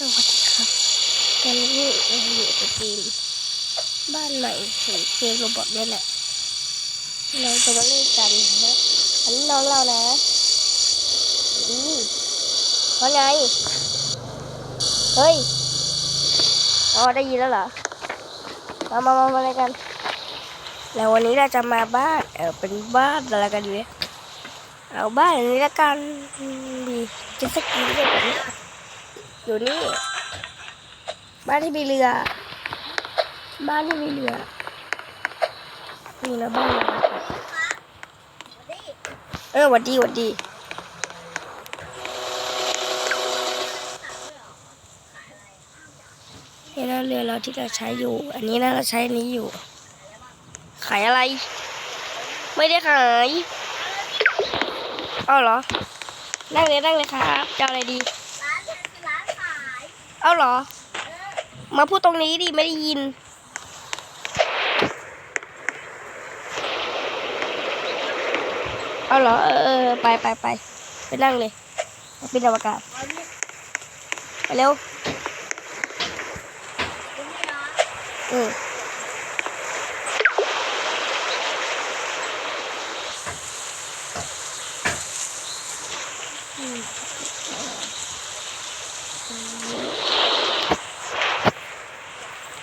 สวัสดีครับตอนนี้เราอยู่กับเกมบ้านใหม่ของเกมโรบอทเนี่ยแหละ เราจะมาเล่นกันนะอันนี้น้องเรานะอืมว่าไง เฮ้ย อ๋อได้ยินแล้วเหรอ มามามามาอะไรกัน แล้ววันนี้เราจะมาบ้านเออเป็นบ้านอะไรกันดีเนี่ยเอาบ้านอันนี้ละกันมดีจะสกีด้วยแบบนี้ อยู่นี่ บ้านที่มีเรือ บ้านที่มีเรือนี่นะบ้านเราเออหวัดดีหวัดดีนี่นะเรือเราที่เราใช้อยู่ อันนี้นะเราใช้นี้อยู่ ขายอะไร ไม่ได้ขายเอาวเหรอนั่งเลยนั่งเลยครับจะอะไรดี ร้านเป็นร้านขาย เอาเหรอ มาพูดตรงนี้ดิไม่ได้ยิน เอาเหรอ เออเออไปไปไปไปนั่งเลยเป็นอวกาศเอาเนี่ยไปเร็วเป็นไม่ร้านอืม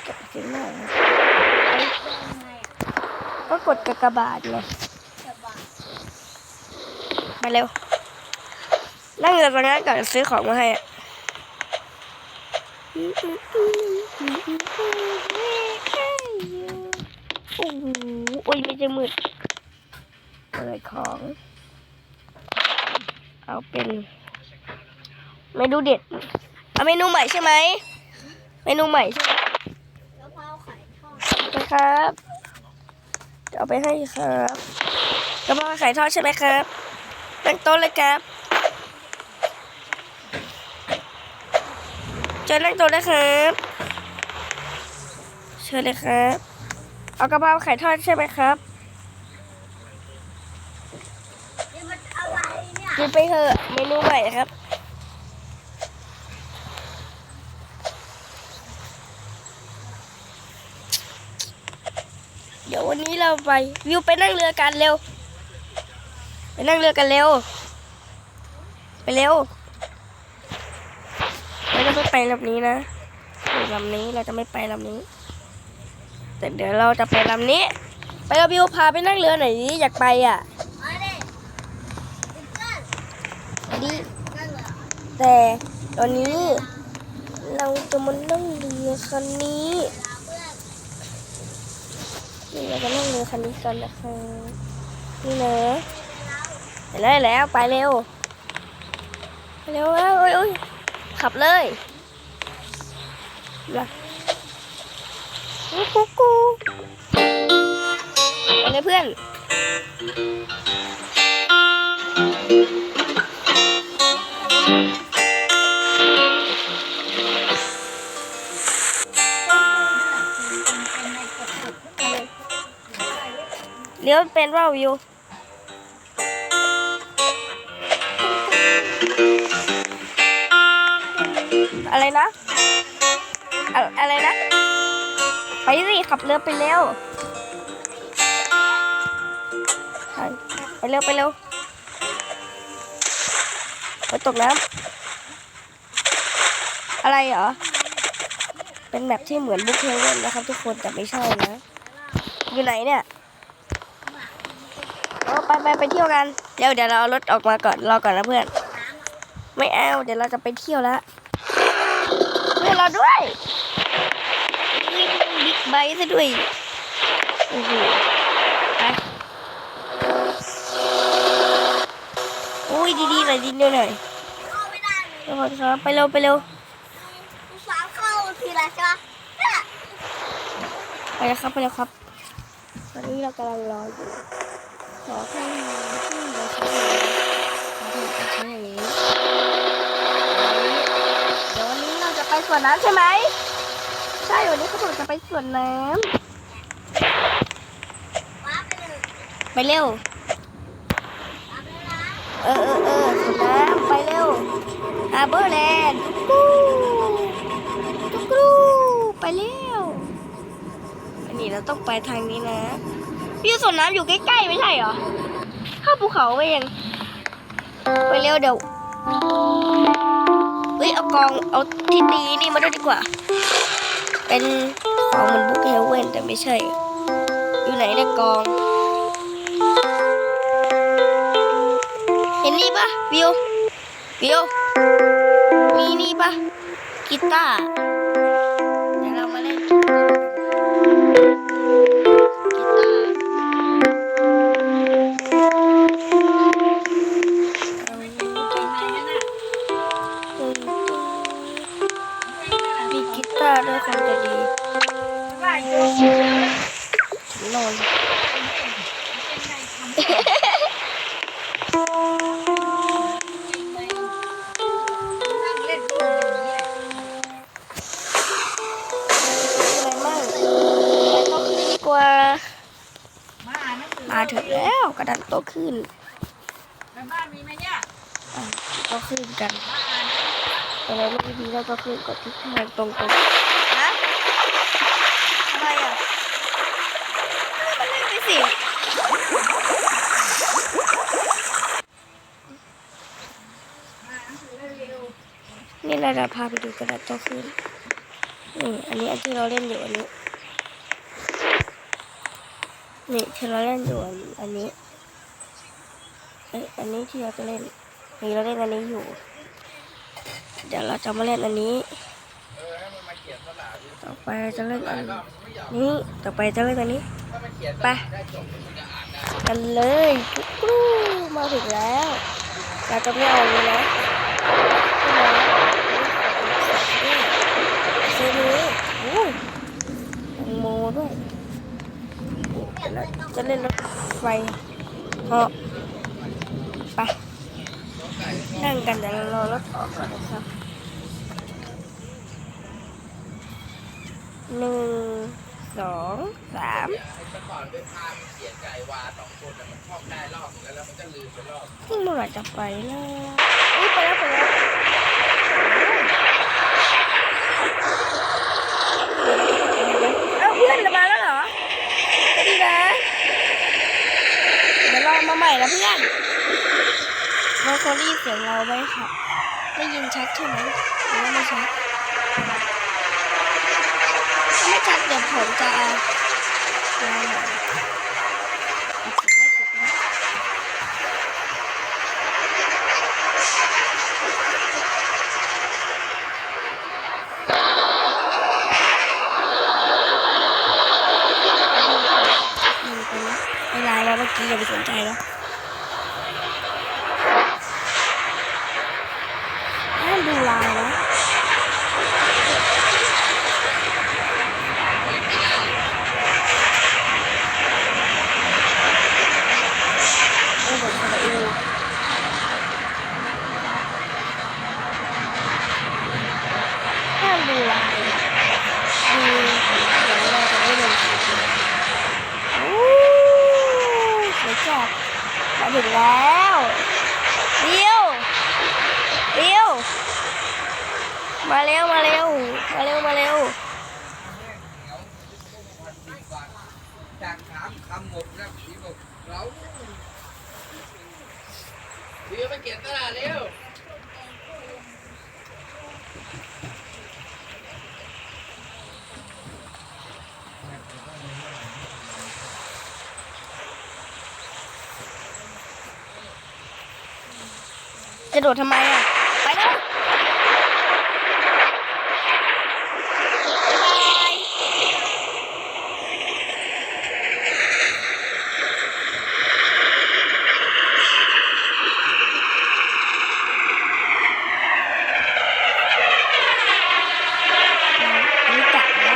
เก็บเสียงหน่อยนะ ยังไงอะ ก็กดกากบาทไงจะบอกไปเร็ว นั่งเรือตรงนั้นก่อนซื้อของมาให้อะโอ้โหโอ้ยไม่จะมืดเปิดของ เอาเป็นเมนูเด็ด เอาเมนูใหม่ใช่ไหม เมนูใหม่ใช่ไหมกะเพราไข่ทอดนะครับ จะเอาไปให้ครับกระเพราไข่ทอดใช่ไหมครับตั้งโต๊ะเลยครับเชิญนั่งโต๊ะนะครับ เชิญเลยครับ เอากระเพราไข่ทอดใช่ไหมครับนี่มันอะไรเนี่ยกินไปเถอะเมนูใหม่ครับ ดี๋ยววันนี้เราไปวิวไปนั่งเรือกันเร็ว ไปนั่งเรือกันเร็ว ไปเร็วเราจะไม่ไปลำนี้นะลำนี้เราจะไม่ไปลำนี้ แต่เดี๋ยวเราจะไปลำนี้ ไปกับวิวพาไปนั่งเรือหน่อยดิอยากไปอะมาดิติ๊กเกอร์ดินั่นเหรอแต่ตอนนี้เราจะมานั่งเรือคันนี้ลาเพื่อ นี่เราจะนั่งเรือคันนี้กันนะคะนี่นะเห็นแล้วเห็นแล้วไปเร็วเร็วแล้วโอ้ยโอ้ยขับเลยมากูกูกูไปเลยเพื่อนอ เลี้ยวเป็นว่าวิวอะไรนะอะอะไรนะ ไปสิขับเรือไปเร็ว ไปเร็ว ไปเร็วไปตกน้ำอะไรเหรอ เป็นแบบที่เหมือนบุ๊กเฮเว่นนะครับทุกคนแต่ไม่ใช่นะ อยู่ไหนเนี่ย ไปไปไปเที่ยวกัน เดี๋ยวเดี๋ยวเราเอารถออกมาก่อนรอก่อนนะเพื่อน ไม่เอาเดี๋ยวเราจะไปเที่ยวแล้วเพื่อนเราด้วยวิ่งบิ๊กไบค์ซะด้วยโอ้โหไปอุ้ยดีๆหน่อยดีๆหน่อยเข้าไม่ได้เลยทุกคนครับไปเร็วไปเร็วลูกสาวเข้าทีไรใช่ปะเนี่ยไปแล้วครับไปแล้วครับตอนนี้เรากำลังรออยู่ ขอแค่ที่เราใช้เราใช้อย่างนี้เดี๋ยววันนี้เราจะไปสวนน้ำใช่ไหมใช่วันนี้เขาบอกจะไปสวนน้ำไปเร็วเออเออเออสวนน้ำไปเร็วอาเบอร์แลนด์กูกูไปเร็วอันนี้เราต้องไปทางนี้นะ พี่สวนน้ำอยู่ใกล้ๆไม่ใช่เหรอข้าภูเขาไปยังไปเร็วเดี๋ยวเฮ้ยเอากองเอาที่ตีนี่มาด้วยดีกว่า เป็นของมันบุกเฮลเว่นแต่ไม่ใช่ อยู่ไหนเนี่ยกอง เห็นนี่ปะวิววิวมีนี่ปะกีตาร์าร์ด้วยคงจะดีนอนอะไรมั่งไปโต๊ะขึ้นดีกว่ามาถึงแล้วกระดานโต๊ะขึ้นบ้านมีไหมเนี่ยอะโต๊ะขึ้นกันแต่เราไม่ดีเราก็ขึ้นกดที่ทางตรงตรงฮะทำไมอะมันเล่นไป สิ นี่เราจะพาไปดูกระดานโต๊ะขึ้นนี่อันนี้อันที่เราเล่นอยู่อันนี้ นี่ที่เราเล่นอยู่อันนี้เอ้อันนี้ที่เราจะเล่นนี่เราเล่นอันนี้อยู่ เดี๋ยวเราจะมาเล่นอันนี้ ต่อไปจะเล่นอันนี้ ต่อไปจะเล่นอันนี้ ไปกันเลยกุ๊กรูมาถึงแล้วเราจะไม่เอาอันนี้นะใช่ไหมนี่เซนี้โอ้ยแตงโมด้วยจะเล่นรถไฟเหาะไปนั่งกันเดี๋ยวเรารอรถออกก่อนนะครับหนึ่ง สองสามที่เมื่อไหร่จะไปนะอุ้ยไปแล้วไปแล้วเอ้าเพื่อนจะมาแล้วเหรอดีนะเดี๋ยวเรามาใหม่นะเพื่อนเราเขาได้ยินเสียงเราไหมครับได้ยินชัดใช่ไหมหรือว่าไม่ชัด ครับเดี๋ยวผมจะเอาเสียงไม่สุดนะอืมเป็นเวลาแล้วเมื่อกี้อย่าไปสนใจแล้วห้ามดูไลายนะเออผมจะดูห้ามดูไลายดูเดี๋ยวเราจะได้ลงคลิปนะ โอ้สวยจัดมาถึงแล้วเร็วเร็ว มาเร็วมาเร็วมาเร็วมาเร็วจากถามคำหมดนะผีบอกเราผีมาเก็บตลาดเร็วจะโดดทำไมอะ ไปแล้วบ๊ายบายอันนี้จับนะ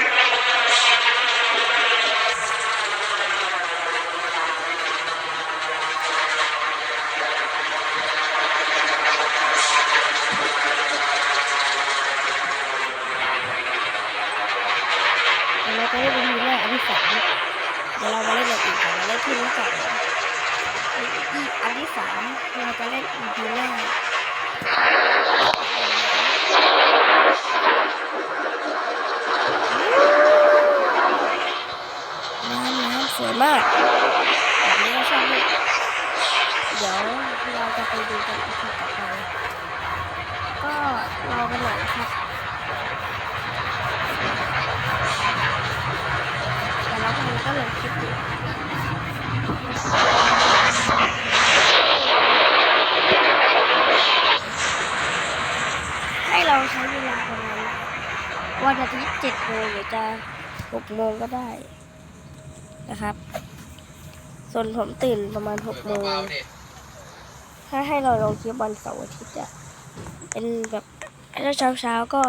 เดี๋ยวเราจะเล่นเป็นทีแรกอันที่สามเดี๋ยวเรามาเล่นแบบอื่นกันเราเล่นที่นี้ก่อนอีอันที่สาม เราจะเล่นอีพีแรกบแบบนี้ก็ชอบด้วยเดี๋ยวเราจะไปดูกันอีกทีต่อไปก็รอกันหน่อยครับแต่เราคนนี้ก็ลงคลิปอยู่ให้เราใช้เวลาประมาณ วันอาทิตย์เจ็ดโมงหรือจะหกโมงก็ได้นะครับ ส่วนผมตื่นประมาณหกโมงถ้าให้เราลงคลิปวันเสาร์อาทิตย์อะเป็นแบบถ้าเช้าเช้าๆก็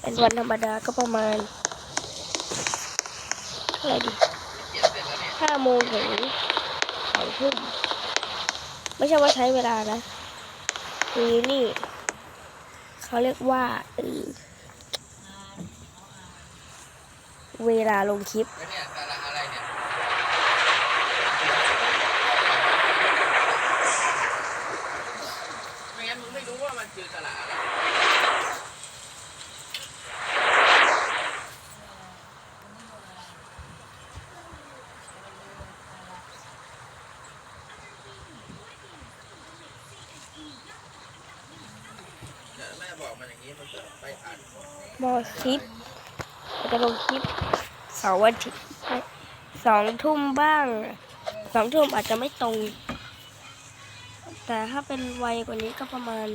เป็นวันธรรมดาก็ประมาณเท่าไหร่ดีห้าโมงถึงสองทุ่มไม่ใช่ว่าใช้เวลานะคือนี่ เขาเรียกว่าเออ เวลาลงคลิปแล้วเนี่ยสาระอะไรเนี่ยไม่งั้นมึงไม่รู้ว่ามันคือสาระอะไรเนี่ยแม่บอกมันอย่างนี้มันก็ไปอ่านมอคลิปเรา จะลงคลิปสาร์อาทิตย์สองทุ่มบ้างสองทุ่มอาจจะไม่ตรง แต่ถ้าเป็นไวกว่านี้ก็ประมาณ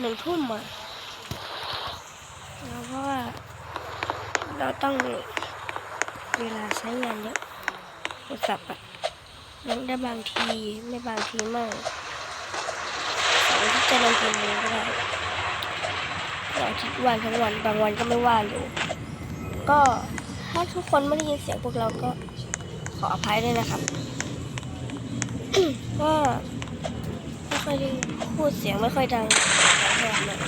หนึ่งทุ่มอะเพราะว่า เราต้องเวลาใช้งานเยอะโทรศัพท์อะลงได้บางทีไม่บางทีมากสอาที่จะลงกี่โมงก็ได้เราทิตย์ว่างทั้งวันบางวันก็ไม่ว่างอยู่ ก็ถ้าทุกคนไม่ได้ยินเสียงพวกเราก็ขออภัยด้วยนะครับก็ไม่ค่อยได้พูดเสียงไม่ค่อยดังแรงเลย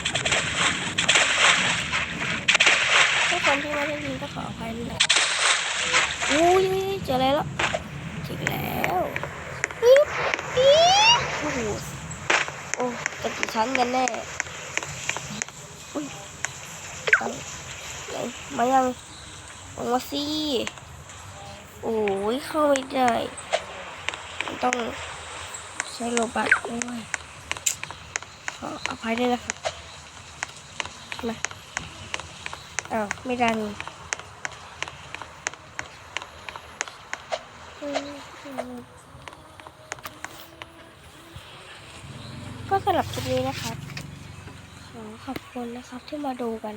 ทุกคนที่ไม่ได้ยินก็ขออภัยด้วยนะอุ้ยเจออะไรแล้วถึงแล้วปิ๊บปิ๊บโอ้โหโอ้จะกี่ชั้นกันแน่อาไหนมายัง ออกมาสิโอ้ยเข้าไม่ได้มันต้องใช้โลบัตด้วยขออภัยด้วยนะครับมาอ้าวไม่ดันก็สำหรับคลิปนี้นะครับขอขอบคุณนะครับที่มาดูกัน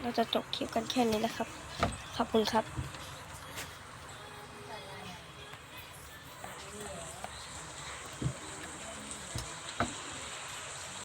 เราจะจบคลิปกันแค่นี้นะครับ ขอบคุณครับ